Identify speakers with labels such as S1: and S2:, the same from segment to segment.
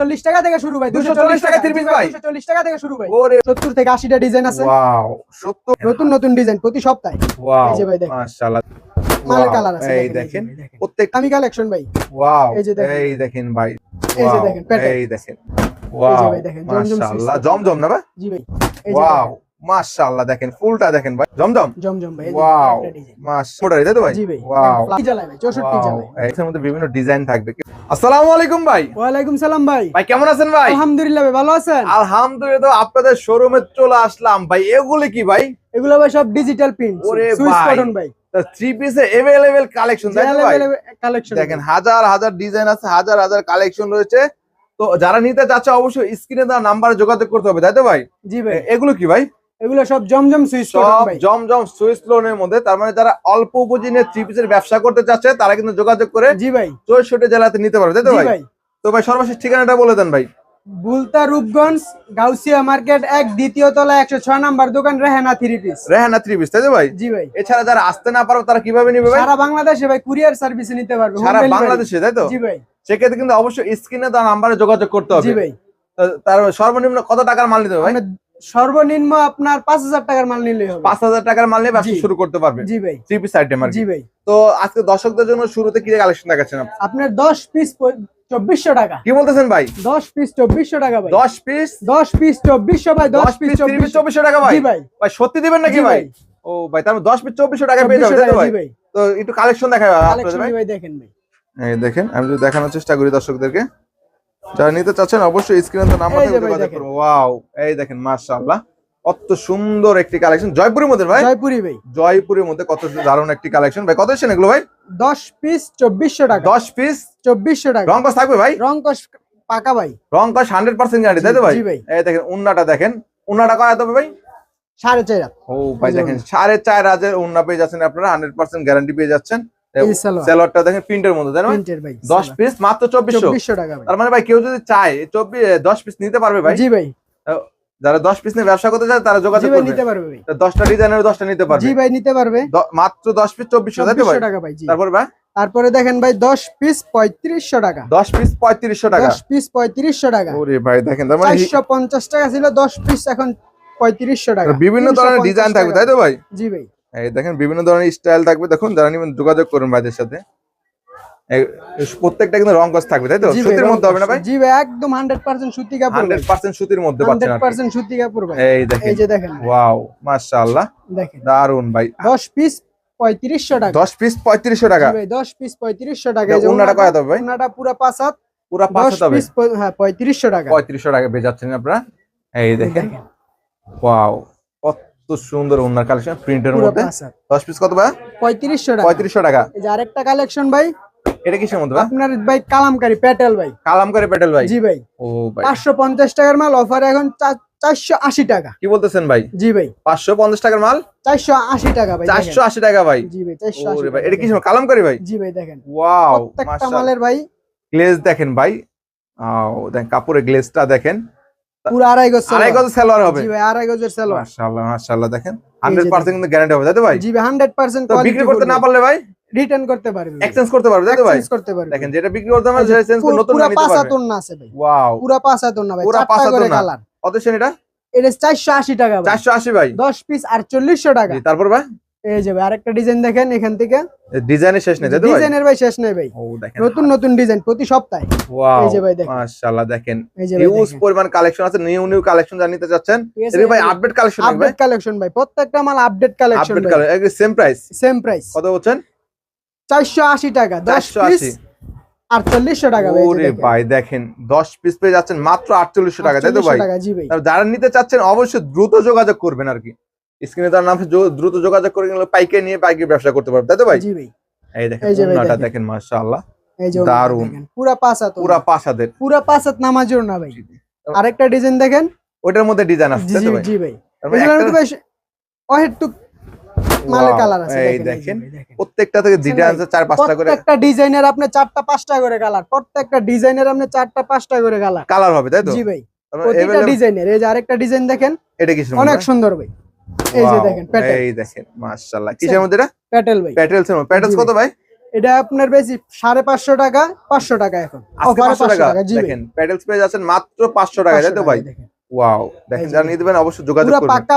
S1: চল্লিশ টাকা থেকে শুরু ভাই
S2: 240 টাকা three ভাই?
S1: চল্লিশ টাকা থেকে শুরু ভাই
S2: ওরে
S1: সত্তর থেকে আশিটা ডিজাইন আছে নতুন নতুন ডিজাইন প্রতি সপ্তাহে ভাই দেখেন।
S2: মাশাআল্লাহ
S1: মালের কালার আছে
S2: এই দেখেন প্রত্যেক
S1: আমি কালেকশন ভাই
S2: ওয়াও
S1: এই যে দেখেন।
S2: এই দেখেন ভাই
S1: এই যে দেখেন,
S2: এই দেখেন ওয়াও
S1: ভাই দেখেন, জমজম
S2: মাশাআল্লাহ জমজম না ভাই
S1: জি ভাই
S2: ওয়াও মাশাআল্লাহ দেখেন ফুলটা দেখেন ভাই জমজম
S1: জমজম ভাই
S2: ওয়াও মাশাআল্লাহ তাই তো ভাই
S1: জি ভাই
S2: ওয়াও
S1: ফ্লাই জ্বালায় ভাই 64 জ্বালায়
S2: এর মধ্যে বিভিন্ন ডিজাইন থাকবে আসসালামু আলাইকুম ভাই।
S1: ওয়ালাইকুম সালাম ভাই।
S2: ভাই কেমন আছেন ভাই?
S1: আলহামদুলিল্লাহ ভাই ভালো আছেন?
S2: আলহামদুলিল্লাহ তো আপনাদের শোরুমে চলে আসলাম। ভাই এগুলি কি ভাই?
S1: এগুলো ভাই সব ডিজিটাল প্রিন্ট সুইস
S2: ভাই।
S1: কটন ভাই।
S2: থ্রি কালেকশন তাই ভাই?
S1: কালেকশন
S2: দেখেন হাজার হাজার ডিজাইন আছে হাজার হাজার কালেকশন রয়েছে। তো যারা নিতে চাচ্ছে অবশ্যই স্ক্রিনে দেওয়া নাম্বারে যোগাযোগ করতে হবে তাই তো ভাই?
S1: জি ভাই।
S2: এগুলো কি ভাই?
S1: এগুলো সব জমজম কটন
S2: সব জমজম সুইস লোনের মধ্যে তার মানে যারা অল্প পুঁজি নিয়ে থ্রি পিসের ব্যবসা করতে চাচ্ছে তারা কিন্তু যোগাযোগ করে
S1: জি ভাই।
S2: চৌষট্টি জেলাতে নিতে পারবে তাই তো ভাই? তো ভাই সর্বশেষ ঠিকানাটা বলে দেন ভাই।
S1: বুলতা রূপগঞ্জ গাউসিয়া মার্কেট এক দ্বিতীয় তলা একশো ছয় নাম্বার দোকান Rehana three piece
S2: Rehana three piece তাই তো ভাই?
S1: জি ভাই।
S2: এছাড়া যারা আসতে না পারবে তারা কীভাবে নিবে
S1: সারা বাংলাদেশে ভাই কুরিয়ার সার্ভিসে নিতে পারবে
S2: সারা বাংলাদেশে তাই তো?
S1: জি ভাই।
S2: সেক্ষেত্রে কিন্তু অবশ্যই স্ক্রিনে দেওয়া নাম্বারে যোগাযোগ করতে হবে।
S1: জি
S2: ভাই তার সর্বনিম্ন কত টাকার মাল নিতে হবে ভাই?
S1: সর্বনিম্ন আপনার পাঁচ হাজার টাকার মাল নিলে হবে।
S2: পাঁচ হাজার টাকার মাল নিয়ে ব্যবসা শুরু করতে পারবে।
S1: জি ভাই।
S2: থ্রি পিস আইটেম
S1: জি ভাই।
S2: তো আজকে দর্শকদের জন্য শুরুতে কি কালেকশন দেখাচ্ছেন আপনি?
S1: আপনার দশ পিস চব্বিশশো টাকা।
S2: কি বলতেছেন ভাই?
S1: দশ পিস চব্বিশশো টাকা ভাই।
S2: দশ পিস
S1: দশ পিস চব্বিশশো ভাই
S2: দশ
S1: পিস চব্বিশশো।
S2: টাকা ভাই?
S1: ভাই।
S2: ভাই সত্যি দিবেন নাকি
S1: জি
S2: ভাই? ও ভাই তার মানে দশ পিস চব্বিশশো টাকা পেয়ে যাবে
S1: 2400
S2: তাই তো
S1: টাকা,
S2: ভাই? তো একটু কালেকশন দেখাবে
S1: দেখেন ভাই।
S2: দেখেন আমি যদি দেখানোর চেষ্টা করি দর্শকদেরকে। যারা নিতে চাচ্ছেন অবশ্যই স্ক্রিনে তো নাম্বার
S1: এই যে
S2: থেকে যোগাযোগ
S1: দেখেন।
S2: ওয়াও এই দেখেন মাশাআল্লাহ। কত সুন্দর একটি কালেকশন জয়পুরের মধ্যে ভাই?
S1: জয়পুরি ভাই।
S2: জয়পুরের মধ্যে কত দারুণ একটি কালেকশন ভাই কত এসেছেন এগুলো ভাই?
S1: দশ পিস চব্বিশশো টাকা।
S2: দশ পিস
S1: চব্বিশশো টাকা।
S2: রং কস থাকবে ভাই?
S1: রং কস পাকা ভাই।
S2: রং কস হান্ড্রেড পার্সেন্ট গ্যারান্টি তাই তো ভাই? এই দেখেন উন্নাটা দেখেন। উন্নাটা কয় হবে ভাই?
S1: সাড়ে চার।
S2: ও ভাই দেখেন সাড়ে চার হাজার উন্না পেয়ে যাচ্ছেন আপনারা হান্ড্রেড পার্সেন্ট গ্যারান্টি পেয়ে যাচ্ছেন। সেলরটা দেখেন প্রিন্টের মধ্যে তাই না ভাই?
S1: প্রিন্টের ভাই
S2: দশ পিস মাত্র চব্বিশশো।
S1: চব্বিশশো টাকা
S2: তার মানে ভাই কেউ যদি চায় চব্বিশ দশ পিস নিতে পারবে ভাই?
S1: জি ভাই।
S2: যারা দশ পিস নিয়ে ব্যবসা করতে চায় তারা যোগাযোগ
S1: নিতে পারবে
S2: দশটা ডিজাইনের দশটা নিতে পারবে।
S1: জি ভাই নিতে পারবে।
S2: মাত্র দশ পিস চব্বিশশো
S1: টাকা ভাই
S2: তারপর ভাই?
S1: তারপরে দেখেন ভাই দশ পিস পঁয়ত্রিশশো টাকা।
S2: দশ পিস পঁয়ত্রিশশো টাকা।
S1: দশ পিস পঁয়ত্রিশশো টাকা।
S2: ওরে ভাই দেখেন মানে
S1: চারশো পঞ্চাশ টাকা ছিল দশ পিস এখন পঁয়ত্রিশশো টাকা।
S2: বিভিন্ন ধরনের ডিজাইন থাকবে তাই তো ভাই?
S1: জি ভাই।
S2: এই দেখেন বিভিন্ন ধরনের স্টাইল থাকবে। দেখুন যারা নিবেন যোগাযোগ করুন ভাইদের সাথে। প্রত্যেকটা কিন্তু রং কস থাকবে তাই তো? সুতির মধ্যে হবে না ভাই?
S1: জি ভাই একদম হান্ড্রেড পার্সেন্ট সুতি কাপড়
S2: হান্ড্রেড পার্সেন্ট সুতির মধ্যে পাচ্ছেন
S1: হান্ড্রেড
S2: আপনি।
S1: পার্সেন্ট সুতি কাপড় ভাই।
S2: এই দেখেন।
S1: এই যে দেখেন।
S2: ওয়াও মাশাআল্লাহ।
S1: দেখেন।
S2: দারুণ ভাই।
S1: দশ পিস পঁয়ত্রিশশো টাকা।
S2: দশ পিস পঁয়ত্রিশশো টাকা।
S1: ভাই দশ পিস পঁয়ত্রিশশো টাকা। এই যে
S2: ওড়নাটা কয় হবে ভাই?
S1: ওড়নাটা পুরো পাঁচ হাত।
S2: পুরো
S1: দশ
S2: পাঁচশো হবে?
S1: পিস হ্যাঁ পঁয়ত্রিশশো টাকা।
S2: পঁয়ত্রিশশো টাকা পেয়ে যাচ্ছেন আপনারা। এই দেখেন। ওয়াও কত সুন্দর ওনার কালেকশন প্রিন্টের মধ্যে।
S1: পাঁচ হাত।
S2: দশ পিস কত ভাই?
S1: পঁয়ত্রিশশো টাকা।
S2: পঁয়ত্রিশশো টাকা।
S1: এই যে আরেকটা কালেকশন ভাই।
S2: এটা কিসের মধ্যে ভাই?
S1: আপনার ভাই কালামকারি প্যাটেল ভাই।
S2: কালাম করে পেটেল ভাই?
S1: জি ভাই।
S2: ও ভাই।
S1: পাঁচশো পঞ্চাশ টাকার মাল অফার এখন চা- চারশো আশি টাকা।
S2: কি বলতেছেন ভাই?
S1: জি ভাই।
S2: পাঁচশো পঞ্চাশ টাকার মাল?
S1: চারশো আশি টাকা ভাই দেখেন।
S2: চারশো আশি টাকা ভাই।
S1: জি ভাই চারশো
S2: ওরে ভাই এটা কিসের
S1: দেখেন।
S2: কালাম করে ভাই?
S1: জি ভাই দেখেন।
S2: ওয়াও
S1: প্রত্যেকটা মালের ভাই।
S2: গ্লেজ দেখেন ভাই। আও দেখেন কাপড়ের গ্লেজটা দেখেন।
S1: পুরো আড়াই গজ
S2: আড়াই গজ সেলোয়ার হবে।
S1: জি ভাই আড়াই গজের সেলোয়ার
S2: মাশাআল্লাহ মাশাআল্লাহ দেখেন। কিন্তু গ্যারান্টি হবে তাই ভাই?
S1: জি ভাই
S2: তো বিক্রি করতে না পারলে ভাই?
S1: রিটার্ন করতে পারবে
S2: এক্সচেঞ্জ করতে পারবে তাই ভাই?
S1: করতে পারবে।
S2: দেখেন যেটা বিক্রি করতে পারবে সেটা চেঞ্জ করে নতুন
S1: পুরো পাঁচ
S2: পারবে।
S1: না আছে ভাই।
S2: ওয়াও
S1: পুরো পাঁচ হাতন না ভাই
S2: পুরা
S1: চারটা
S2: পাঁচ
S1: করে
S2: হাতন না। কত সেন এটা?
S1: এটা চারশো আশি টাকা ভাই।
S2: চারশো আশি ভাই।
S1: দশ পিস আটচল্লিশশো টাকা।
S2: তারপর ভাই?
S1: এই যে ভাই আরেকটা ডিজাইন দেখেন এখান থেকে।
S2: ডিজাইনের শেষ নেই
S1: ডিজাইনের ভাই? শেষ নেই ভাই। নতুন নতুন ডিজাইন প্রতি সপ্তাহে। এই যে ভাই দেখেন।
S2: মাশাআল্লাহ দেখেন। পরিমাণ কালেকশন আছে নিউ নিউ কালেকশন ভাই আপডেট কালেকশন
S1: আপডেট কালেকশন ভাই? প্রত্যেকটা মাল update collection
S2: update collection same price
S1: same price
S2: কত বলছেন?
S1: চারশো আশি টাকা দশ পিস
S2: 480
S1: আটচল্লিশশো টাকা ভাই
S2: ওরে ভাই দেখেন 10 পিস পেয়ে যাচ্ছেন মাত্র 4800 টাকা তাই তো ভাই?
S1: টাকা
S2: যারা নিতে চাচ্ছেন অবশ্যই দ্রুত যোগাযোগ করবেন আর কি। স্ক্রিনে তার নাম দ্রুত যোগাযোগ করে গেলে পাইকারি নিয়ে পাইকারি ব্যবসা করতে পারবে তাই তো ভাই?
S1: জি ভাই।
S2: এই দেখেন ওড়নাটা
S1: দেখেন।
S2: মাশাআল্লাহ।
S1: এই যে দারুণ। পুরা পাঁচ হাত
S2: পুরা পাঁচ
S1: পুরা পাঁচ হাত নামাজের না ভাই। আরেকটা ডিজাইন দেখেন।
S2: ওটার মধ্যে ডিজাইন আছে তাই তো ভাই?
S1: জি ভাই।
S2: মানে
S1: এগুলো
S2: একটা-
S1: অহেতুক মালের কালার আছে
S2: এই
S1: দেখেন।
S2: প্রত্যেকটা থেকে ডিজাইন আছে চার পাঁচটা করে
S1: প্রত্যেকটা ডিজাইনের আপনি চারটা পাঁচটা করে কালার প্রত্যেকটা ডিজাইনের আপনি চারটা পাঁচটা করে কালার
S2: কালার হবে তাই তো?
S1: জি ভাই।
S2: মানে
S1: ডিজাইনের এই যে আরেকটা ডিজাইন দেখেন।
S2: এটা
S1: অনেক সুন্দর ভাই। এই যে দেখেন প্যাটেল
S2: এই দেখেন মাশাআল্লাহ। কিসের মধ্যে এটা?
S1: প্যাটেল ভাই।
S2: প্যাটেলস এর প্যাটেলস কত ভাই।
S1: এটা আপনার বেশি সাড়ে পাঁচশো টাকা পাঁচশো টাকা এখন। অফারে
S2: 500 টাকা। দেখেন যাচ্ছেন মাত্র পাঁচশো টাকা তাই তো ভাই? ওয়াও দেখেন। যারা নিতে অবশ্যই যোগাযোগ করবেন।
S1: পাক্কা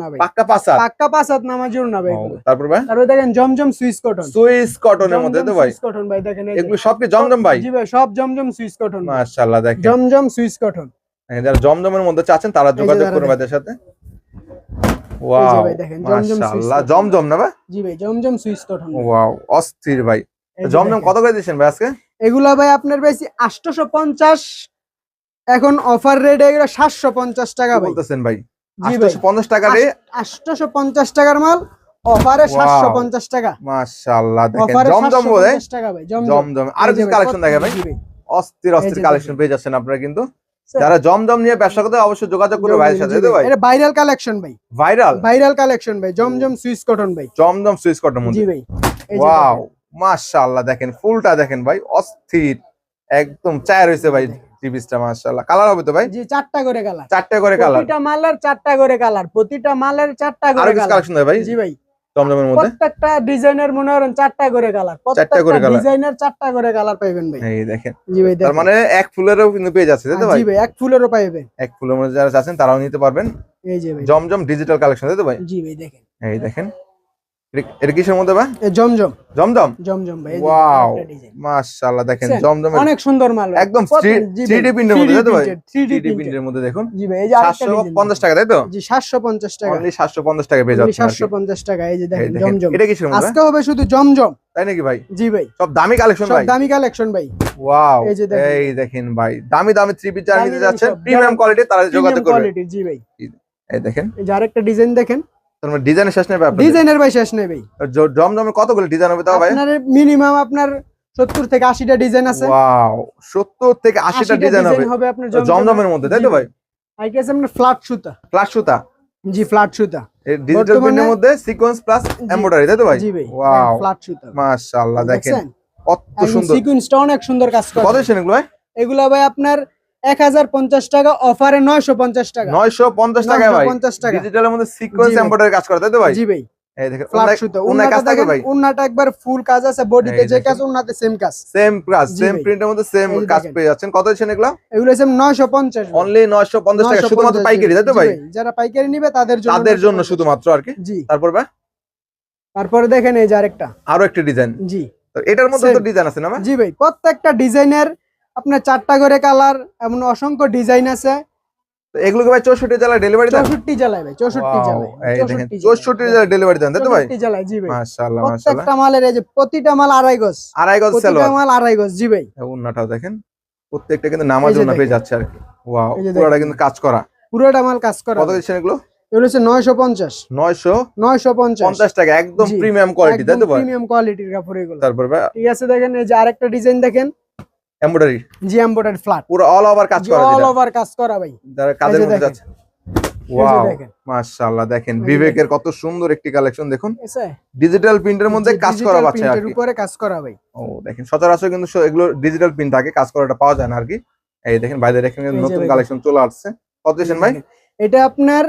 S1: না ভাই।
S2: পাক্কা
S1: পাক্কা ভাই
S2: তারপর ভাই?
S1: তারপরে দেখেন জমজম কটন।
S2: সুইস কটনের মধ্যে তো ভাই?
S1: কটন ভাই দেখেন
S2: এগুলো সব কি জমজম ভাই?
S1: জি ভাই সব জমজম কটন
S2: মাশাআল্লাহ দেখেন।
S1: জমজম কটন।
S2: যারা জমজমের মধ্যে চাচ্ছেন তারা যোগাযোগ করবেন ভাইদের সাথে। ওয়াও
S1: দেখেন,
S2: মাশাআল্লাহ জমজম না ভাই?
S1: জি ভাই জমজম সুইচ কটন
S2: ওয়াও অস্থির ভাই। জমজম কত করে ভাই আজকে?
S1: এগুলা ভাই আপনার আটশোশো পঞ্চাশ এখন অফার রেট এগুলো সাতশো পঞ্চাশ টাকা ভাই।
S2: বলতেছেন ভাই?
S1: জি
S2: 850 টাকা রে
S1: আটশোশো পঞ্চাশ টাকার মাল অফারে
S2: Wow.
S1: সাতশো পঞ্চাশ টাকা।
S2: মাশাআল্লাহ দেখেন জমজম বলে?
S1: পঞ্চাশ টাকা ভাই জমজম।
S2: আর কিছু কালেকশন দেখে ভাই।
S1: ভাই।
S2: অস্থির অস্থির কালেকশন পেয়ে যাচ্ছেন আপনারা কিন্তু। যারা জমজম নিয়ে ব্যবসা করতে অবশ্যই যোগাযোগ করবে ভাইয়ের সাথে
S1: ভাই। এটা ভাইরাল কালেকশন ভাই।
S2: ভাইরাল
S1: ভাইরাল কালেকশন ভাই জমজম সুইচ কটন ভাই।
S2: জমজম সুইচ কটন
S1: জি ভাই।
S2: ওয়াও। মাশাআল্লাহ দেখেন ফুলটা দেখেন ভাই অস্থির। একদম চায় রয়েছে ভাই টিভিসটা মাশাআল্লাহ। কালার হবে তো ভাই?
S1: জি চারটা করে কালার
S2: চারটা করে কালার
S1: প্রতিটা মালের চারটা করে কালার প্রতিটা মালের চারটা
S2: আরও
S1: করে
S2: কিছু
S1: কালার
S2: কালেকশন ভাই?
S1: জি ভাই।
S2: জমজমের মধ্যে?
S1: প্রত্যেকটা ডিজাইনের মনে করেন চারটা করে কালার
S2: চারটা করে
S1: ডিজাইনের চারটা করে কালার পাইবেন ভাই।
S2: এই দেখেন।
S1: জি ভাই
S2: তার মানে এক ফুলেরও কিন্তু পেয়ে যাচ্ছে তাই তো ভাই?
S1: জি ভাই এক ফুলেরও পাইবেন
S2: এক ফুলের মধ্যে যারা আছেন তারাও নিতে পারবেন।
S1: এই যে ভাই।
S2: জমজম ডিজিটাল কালেকশন তাই তো ভাই?
S1: জি ভাই দেখেন।
S2: এই দেখেন। এটা- কিসের মধ্যে ভাই
S1: এই জমজম।
S2: জমজম?
S1: জমজম ভাই
S2: ওয়াও মাশাআল্লাহ দেখেন? জমজমের
S1: অনেক সুন্দর মাল
S2: একদম
S1: কত-
S2: three- 3D প্রিন্টের মধ্যে, তাই তো ভাই?
S1: 3D
S2: 3D
S1: প্রিন্টের।
S2: মধ্যে দেখুন।
S1: জি ভাই এই যে আরেকটা
S2: সাতশো
S1: design
S2: পঞ্চাশ টাকা তাই তো?
S1: জি 750 টাকা।
S2: অনলি সাতশো পঞ্চাশ টাকা পেয়ে যাচ্ছেন আর কি।
S1: সাতশো পঞ্চাশ টাকা এই যে দেখেন জমজম।
S2: এটা কিসের মধ্যে?
S1: আজকে হবে শুধু জমজম।
S2: তাই নাকি ভাই?
S1: জি ভাই।
S2: সব দামি কালেকশন
S1: সব
S2: ভাই?
S1: দামি কালেকশন ভাই।
S2: ওয়াও
S1: এই যে দেখেন।
S2: এই দেখেন ভাই দামি দামি থ্রি পিস যারা নিতে যাচ্ছেন প্রিমিয়াম কোয়ালিটি তারা যোগাযোগ করবে।
S1: কোয়ালিটি জি ভাই।
S2: এই দেখেন।
S1: এই যে আরেকটা ডিজাইন দেখেন।
S2: তোমার ডিজাইনের শেষ নেবে
S1: ডিজাইনের ভাই শেষ
S2: কতগুলো ডিজাইন হবে তাও ভাই?
S1: আপনার মিনিমাম আপনার সত্তর থেকে আশিটা ডিজাইন আছে।
S2: ওয়াও সত্তর থেকে আশিটা ডিজাইন হবে।
S1: আপনার
S2: জমজমের। মধ্যে তাই তো ভাই?
S1: আই গেস আপনার ফ্ল্যাট সুতা।
S2: প্লাস সুতা?
S1: জি ফ্ল্যাট সুতা।
S2: ডিজিটাল প্রিন্টের মধ্যে সিকোয়েন্স প্লাস এমব্রয়ডারি তাই তো ভাই?
S1: জি ভাই
S2: ওয়াও
S1: ফ্ল্যাট সুতা।
S2: মাশাআল্লাহ দেখেন। কত সুন্দর।
S1: সিকুয়েন্সটা অনেক সুন্দর কাজ করে।
S2: কত ভাই?
S1: এগুলা ভাই আপনার এক হাজার পঞ্চাশ টাকা অফারে নয়শো পঞ্চাশ টাকা।
S2: নয়শো পঞ্চাশ টাকা ভাই।
S1: 950 টাকা।
S2: ডিজিটালের মধ্যে সিকোয়েন্স
S1: জি
S2: কাজ করে তাই তো ভাই?
S1: জি ভাই।
S2: এই দেখেন
S1: ফ্ল্যাট
S2: উন্নায়-
S1: সুতা।
S2: উন্নায় কাজ
S1: উন্নাটা
S2: থাকে
S1: দেখেন
S2: ভাই।
S1: উন্নাটা একবার ফুল কাজ আছে বডিতে
S2: এই
S1: যে
S2: দেখেন।
S1: কাজ উন্নাতে সেম কাজ।
S2: সেম কাজ
S1: জি
S2: সেম
S1: ভাই।
S2: প্রিন্টের মধ্যে সেম
S1: এই যে
S2: কাজ
S1: দেখেন।
S2: পেয়ে যাচ্ছেন। কত দিচ্ছেন এগুলো?
S1: এগুলো হচ্ছে নয়শো পঞ্চাশ
S2: টাকা
S1: নিবে তাদের জন্য
S2: তাদের জন্য শুধুমাত্র আর কি? তারপর
S1: তারপরে দেখেন এই যে আরেকটা।
S2: আরও একটা ডিজাইন
S1: জি।
S2: এটার মধ্যে তো ডিজাইন আছে না
S1: জি ভাই প্রত্যেকটা ডিজাইনের আপনার চারটা করে কালার এমন অসংখ্য ডিজাইন আছে।
S2: এগুলোকে ভাই চৌষট্টি জেলায় ডেলিভারি দেন?
S1: চৌষট্টি জেলায় ভাই চৌষট্টি জেলায় চৌষট্টি
S2: চৌষট্টি জেলায় ডেলিভারি দেন তাই তো ভাই?
S1: জেলায় জি ভাই।
S2: মাশাআল্লাহ মাশাআল্লাহ।
S1: প্রত্যেকটা মালের এই যে প্রতিটা মাল আড়াই গজ।
S2: আড়াই গজ
S1: প্রতিটা মাল আড়াই গজ জি ভাই।
S2: উন্নাটাও দেখেন প্রত্যেকটা কিন্তু নামাজ উন্না পেয়ে যাচ্ছে আর কি। ওয়াও
S1: এই
S2: পুরোটা কিন্তু কাজ করা।
S1: পুরোটা মাল কাজ করা।
S2: কত দিচ্ছেন এগুলো?
S1: এগুলো হচ্ছে
S2: টাকা একদম প্রিমিয়াম কোয়ালিটি তাই তো ভাই?
S1: প্রিমিয়াম কোয়ালিটির কাপড় এগুলো।
S2: তারপর ভাই
S1: ঠিক আছে দেখেন এই যে আরেকটা ডিজাইন দেখেন।
S2: এমব্রয়ডারি
S1: জি এমব্রয়ডারি ফ্ল্যাট
S2: পুরো অল ওভার কাজ করা
S1: অল ওভার কাজ করা ভাই।
S2: কাজের মধ্যে। যাচ্ছে ওয়াও মাশাআল্লাহ দেখেন বিবেকের কত সুন্দর একটি কালেকশন দেখুন। ডিজিটাল প্রিন্টের মধ্যে কাজ করা পাচ্ছে আর কি।
S1: উপরে কাজ করা ভাই।
S2: ও দেখেন সচরাচর কিন্তু এগুলো ডিজিটাল প্রিন্ট থাকে কাজ করাটা পাওয়া যায় না আর কি। এই দেখেন বাইরে দেখেন নতুন কালেকশন চলে আসছে। কত ভাই?
S1: এটা আপনার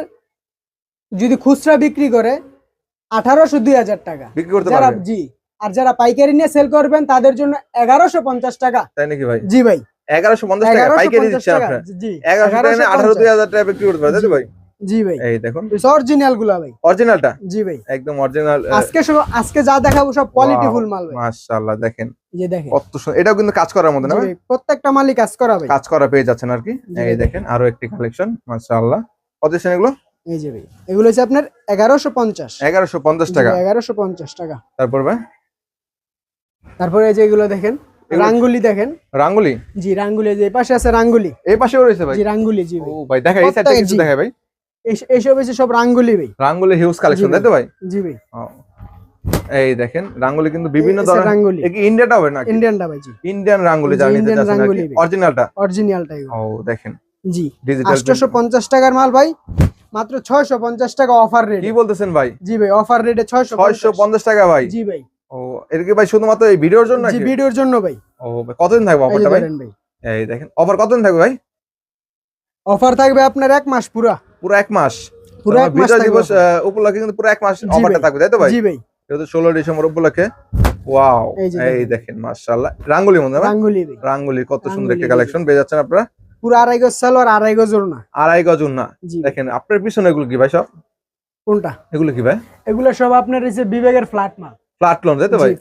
S1: যদি খুচরা বিক্রি করে আঠারোশো দুই হাজার টাকা।
S2: বিক্রি করতে
S1: যারা
S2: পারবেন
S1: জি। আর যারা পাইকারি নিয়ে সেল করবেন তাদের জন্য এগারোশো পঞ্চাশ টাকা।
S2: তাই নাকি ভাই?
S1: জি ভাই।
S2: এগারোশো পঞ্চাশ টাকা পাইকারি দিচ্ছেন
S1: টাকা
S2: আপনার?
S1: জি
S2: এগারোশো টাকা আঠারো দুই হাজার টাকা বিক্রি করতে তো ভাই?
S1: জি ভাই।
S2: এই দেখুন।
S1: অরিজিনালগুলা ভাই।
S2: অরিজিনালটা
S1: জি ভাই।
S2: একদম অরিজিনাল
S1: আজকে সব আজকে যা দেখাবো সব মাল ভাই।
S2: মাশাআল্লাহ দেখেন।
S1: এই দেখেন।
S2: কত সুন্দর এটাও কিন্তু কাজ করার না ভাই?
S1: প্রত্যেকটা মালই কাজ করা ভাই।
S2: কাজ করা পেয়ে যাচ্ছেন আর কি? এই দেখেন আরও একটি কালেকশন মাশাআল্লাহ। কত এগুলো?
S1: এই যে ভাই। এগুলো হচ্ছে আপনার এগারোশো পঞ্চাশ।
S2: এগারোশো পঞ্চাশ টাকা।
S1: এগারোশো পঞ্চাশ টাকা।
S2: তারপর ভাই?
S1: তারপরে এই যে এগুলো দেখেন রাঙ্গুলি দেখেন।
S2: রাঙ্গুলি?
S1: জি রাঙ্গুলি যে পাশে আছে রাঙ্গুলি।
S2: এই পাশেও রয়েছে ভাই?
S1: জি রাঙ্গুলি জি
S2: ও
S1: ভাই
S2: দেখা এই সাইডটা কিছু
S1: জি।
S2: দেখায় ভাই।
S1: এই- এইসব হচ্ছে সব রাঙ্গুলি ভাই।
S2: রাঙ্গুলি হিউজ কালেকশন তাই তো ভাই?
S1: জি ভাই।
S2: এই দেখেন রাঙ্গুলি কিন্তু বিভিন্ন ধরনের
S1: রাঙ্গুলি।
S2: কি ইন্ডিয়াটা হবে নাকি?
S1: ইন্ডিয়ানটা ভাই জি।
S2: ইন্ডিয়ান রাঙ্গুলি
S1: জি,
S2: যারা নিতে চাচ্ছেন অরিজিনালটা
S1: অরিজিনালটা
S2: ও দেখেন।
S1: জি।
S2: ডিজিটাল
S1: আটশোশো পঞ্চাশ টাকার মাল ভাই। মাত্র ছয়শো পঞ্চাশ টাকা অফার রেট
S2: কি বলতেছেন ভাই?
S1: জি ভাই অফার রেটে ছয়শো
S2: ছয়শো পঞ্চাশ টাকা ভাই।
S1: জি ভাই।
S2: ও এর কি ভাই শুধুমাত্র এই ভিডিওর জন্য
S1: জি ভিডিওর জন্য ভাই।
S2: ও কতদিন থাকবে অফারটা ভাই? এই দেখেন অফার কতদিন থাকবে ভাই?
S1: অফার থাকবে আপনার এক মাস পুরা।
S2: পুরো এক মাস।
S1: পুরো এক
S2: মানে
S1: মাস
S2: দিবস উপলক্ষে কিন্তু পুরো এক মাস অফারটা থাকবে তাই তো ভাই?
S1: জি ভাই।
S2: যেহেতু ষোলো ডিসেম্বর উপলক্ষে। ওয়াও
S1: এই দেখেন।
S2: মাশাআল্লাহ। রাঙ্গুলির মধ্যে ভাই?
S1: রাঙ্গুলি
S2: রাঙ্গুলি কত সুন্দর একটা কালেকশন পেয়ে যাচ্ছেন আপনারা?
S1: পুরো আড়াই গজ সালোয়ার আড়াই গজ না
S2: আড়াই গজ না দেখেন আপনার পিছনে এগুলো কি ভাই সব?
S1: কোনটা?
S2: এগুলো কি ভাই?
S1: এগুলো সব আপনার হচ্ছে বিবেকের ফ্ল্যাট মাল।
S2: ফ্ল্যাট লোন তাই তো ভাই।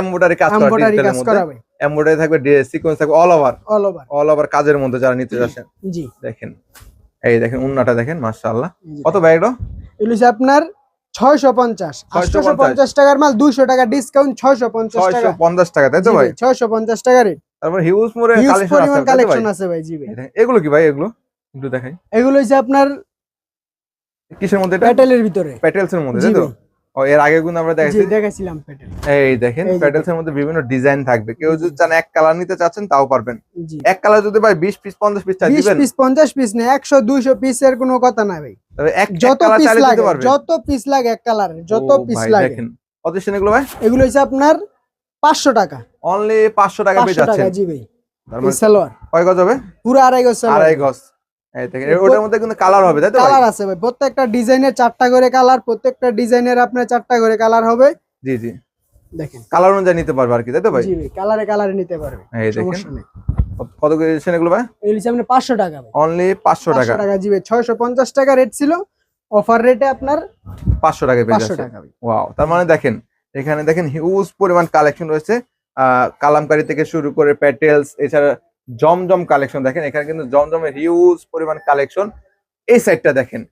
S2: এমব্রয়ডারি কাজ করা
S1: এমব্রয়ডারি
S2: ডিজিটালের মধ্যে। এমব্রয়ডারি থাকবে সিকোয়েন্স থাকবে all over
S1: all over
S2: all over কাজের মধ্যে যারা নিতে যাচ্ছেন।
S1: জি।
S2: দেখেন এই দেখেন উন্নাটা দেখেন মাশাআল্লাহ। কত ভাই এটা
S1: এগুলো আপনার
S2: 650
S1: টাকার মাল দুইশো টাকা ডিসকাউন্ট ছয়শো পঞ্চাশ
S2: ছয়শো
S1: টাকা
S2: তাই তো ভাই?
S1: ছয়শো পঞ্চাশ টাকা রেট
S2: তারপর হিউজ কালেকশন আছে ভাই?
S1: জি ভাই।
S2: এগুলো কি ভাই এগুলো? একটু দেখাই।
S1: এগুলো হচ্ছে আপনার
S2: কিসের মধ্যে এটা?
S1: প্যাটেলের ভিতরে।
S2: প্যাটেলস এর মধ্যে তাই তো? ও এর আগে কিন্তু আমরা দেখাইছি?
S1: দেখাইছিলাম প্যাটেল
S2: এই দেখেন প্যাটেলস এর মধ্যে বিভিন্ন ডিজাইন থাকবে। কেউ যদি চান এক কালার নিতে চাচ্ছেন তাও পারবেন। এক কালার যদি ভাই বিশ পিস পঞ্চাশ পিস চাই দিবেন?
S1: পিস পঞ্চাশ পিস নেই একশো দুইশো পিসের কোনো কথা না ভাই।
S2: তবে এক
S1: যত পিস লাগে যত পিস লাগে এক কালারের যত পিস লাগে।
S2: দেখেন। কত এগুলো ভাই?
S1: এগুলো হচ্ছে আপনার পাঁচশো টাকা।
S2: অনলি পাঁচশো টাকা পেয়ে যাচ্ছেন।
S1: জি ভাই।
S2: তার মানে
S1: সালোয়ার।
S2: কয় গজ হবে?
S1: পুরো আড়াই গজ
S2: আড়াই গজ। ওটার মধ্যে কিন্তু কালার হবে তাই তো
S1: কালার আছে ভাই। প্রত্যেকটা ডিজাইনের চারটা করে কালার প্রত্যেকটা ডিজাইনের আপনার চারটা করে কালার হবে।
S2: জি জি।
S1: দেখেন।
S2: কালার অনুযায়ী নিতে পারবে আর কি তাই তো ভাই?
S1: জি ভাই কালারে কালারে নিতে পারবে।
S2: এই দেখেন। কত- কত করে দিচ্ছেন এগুলো ভাই?
S1: এগুলো টাকা ভাই।
S2: অনলি পাঁচশো টাকা।
S1: পাঁচশো টাকা জি ভাই টাকা রেট ছিল। অফার রেটে আপনার
S2: পাঁচশো টাকা পেয়ে ওয়াও তার মানে দেখেন এখানে দেখেন হিউজ পরিমাণ কালেকশন রয়েছে। আহ, কালামকারী থেকে শুরু করে প্যাটেলস এছাড়া জমজম কালেকশন দেখেন। এখানে কিন্তু জমজমের হিউজ পরিমাণ কালেকশন এই সাইডটা দেখেন।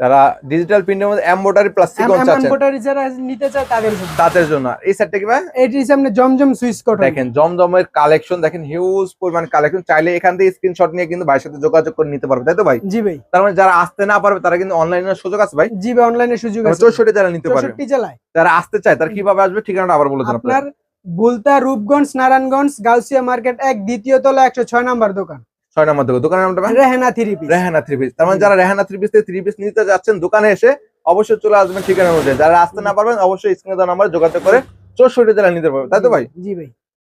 S2: যারা ডিজিটাল প্রিন্টের মধ্যে এমব্রয়ডারি প্লাস সিকোয়েন্স আছেন
S1: এমব্রয়ডারি যারা নিতে চায় তাদের জন্য।
S2: তাদের জন্য। এই সাইডটা কি ভাই?
S1: এটি আপনার জমজম সুইচ কটন
S2: দেখেন জমজমের কালেকশন দেখেন হিউজ পরিমাণ কালেকশন চাইলে এখান থেকে স্ক্রিনশট নিয়ে কিন্তু ভাইয়ের সাথে যোগাযোগ করে নিতে পারবে তাই তো ভাই?
S1: জি ভাই।
S2: তার মানে যারা আসতে না পারবে তারা কিন্তু অনলাইনের সুযোগ আছে ভাই।
S1: জি ভাই অনলাইনে সুযোগ আছে।
S2: চৌষট্টি যারা নিতে পারবে।
S1: চৌষট্টি জেলায়।
S2: যারা আসতে চায় তারা কীভাবে আসবে ঠিকানাটা আবার বলে দেন আপনার
S1: বুলতা রূপগঞ্জ নারায়ণগঞ্জ গাউসিয়া মার্কেট এক দ্বিতীয় তলা একশো ছয় নম্বর দোকান।
S2: ছয় নম্বর দোকান। দোকানের নামটা
S1: Rehana three piece
S2: Rehana three piece তার মানে যারা রেহানা থ্রি পিস থেকে থ্রি পিস নিতে যাচ্ছেন দোকানে এসে অবশ্যই চলে আসবেন ঠিকানা অনুযায়ী যারা আসতে না পারবেন অবশ্যই স্ক্রিনে দেওয়া নাম্বারে যোগাযোগ করে চৌষট্টি জেলা নিতে পারবেন। তাই তো ভাই?
S1: জি ভাই।